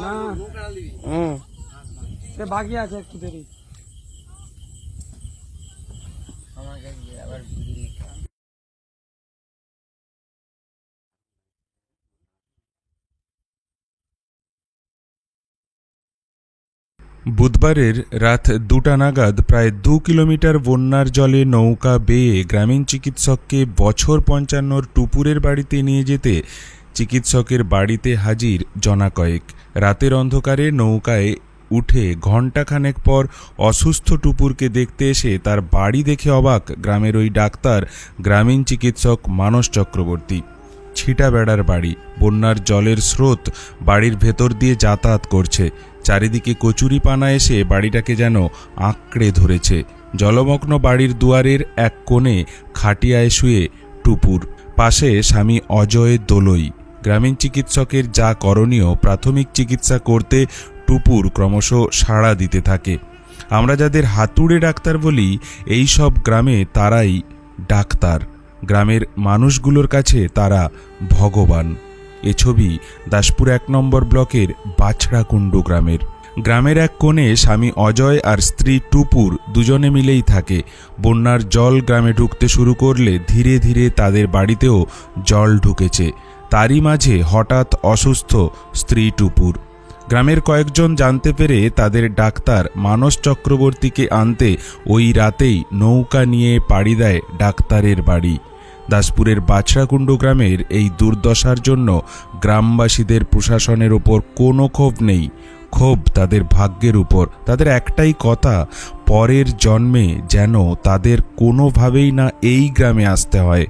না। হুম। সে বাকি আছে একটু দেরি। বুধবারের রাত দুটা নাগাদ প্রায় দু কিলোমিটার বন্যার জলে নৌকা বেয়ে গ্রামীণ চিকিৎসককে বছর পঞ্চান্নর টুপুরের বাড়িতে নিয়ে যেতে চিকিৎসকের বাড়িতে হাজির জনা কয়েক। রাতের অন্ধকারে নৌকায় উঠে ঘণ্টাখানেক পর অসুস্থ টুপুরকে দেখতে এসে তার বাড়ি দেখে অবাক গ্রামের ওই ডাক্তার, গ্রামীণ চিকিৎসক মানস চক্রবর্তী। ছিটা বেড়ার বাড়ি, বন্যার জলের স্রোত বাড়ির ভেতর দিয়ে যাতায়াত করছে। চারিদিকে কচুরি পানা এসে বাড়িটাকে যেন আঁকড়ে ধরেছে। জলমগ্ন বাড়ির দুয়ারের এক কোণে খাটিয়ায় শুয়ে টুপুর। পাশে স্বামী অজয় দোলই। গ্রামীণ চিকিৎসকের যা করণীয় প্রাথমিক চিকিৎসা করতে টুপুর ক্রমশ সাড়া দিতে থাকে। আমরা যাদের হাতুড়ে ডাক্তার বলি, এই সব গ্রামে তারাই ডাক্তার। গ্রামের মানুষগুলোর কাছে তারা ভগবান। এ ছবি দাসপুর এক নম্বর ব্লকের বাছড়াকুণ্ডু গ্রামের। গ্রামের এক কোণে স্বামী অজয় আর স্ত্রী টুপুর দুজনে মিলেই থাকে। বন্যার জল গ্রামে ঢুকতে শুরু করলে ধীরে ধীরে তাদের বাড়িতেও জল ঢুকেছে। তারই মাঝে হঠাৎ অসুস্থ স্ত্রী টুপুর। গ্রামের কয়েকজন জানতে পেরে তাদের ডাক্তার মানস চক্রবর্তীকে আনতে ওই রাতেই নৌকা নিয়ে পাড়ি দেয় ডাক্তারের বাড়ি। দাসপুরের বাছড়াকুণ্ডু গ্রামের এই দুর্দশার জন্য গ্রামবাসীদের প্রশাসনের ওপর কোনো ক্ষোভ নেই। ক্ষোভ তাদের ভাগ্যের উপর। তাদের একটাই কথা, পরের জন্মে যেন তাদের কোনোভাবেই না এই গ্রামে আসতে হয়।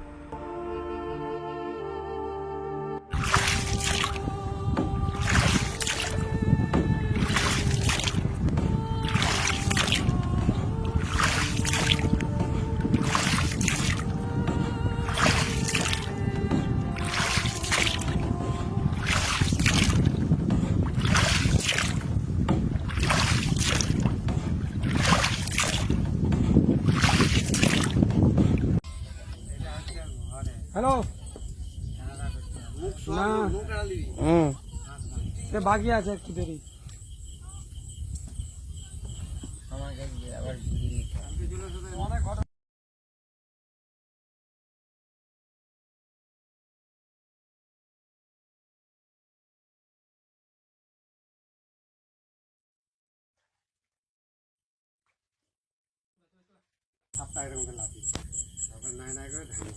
হ্যালো না। হুম। সে বাকি আছে একটু দেরি। সাতটা এরকম করে লাফি তারপর নাই নাই করে ঢাঙ্গা